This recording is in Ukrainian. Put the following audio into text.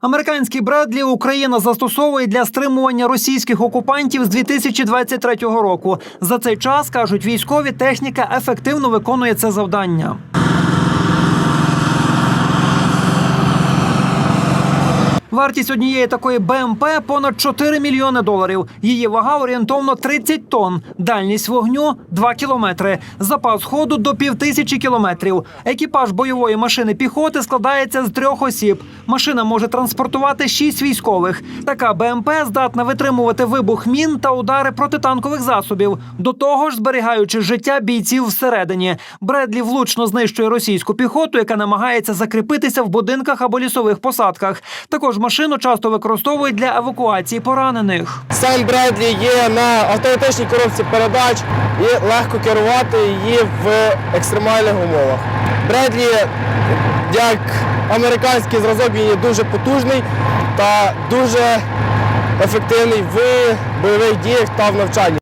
Американські Бредлі Україна застосовує для стримування російських окупантів з 2023 року. За цей час кажуть військові, техніка ефективно виконує це завдання. Вартість однієї такої БМП понад 4 мільйони доларів. Її вага орієнтовно 30 тонн. Дальність вогню 2 кілометри. Запас ходу до півтисячі кілометрів. Екіпаж бойової машини піхоти складається з трьох осіб. Машина може транспортувати шість військових. Така БМП здатна витримувати вибух мін та удари протитанкових засобів. До того ж, зберігаючи життя бійців всередині. Бредлі влучно знищує російську піхоту, яка намагається закріпитися в будинках або лісових посадках. Також машину часто використовують для евакуації поранених. Сам Бредлі є на автоматичній коробці передач і легко керувати її в екстремальних умовах. Бредлі, як американський зразок, він є дуже потужний та дуже ефективний в бойових діях та в навчанні.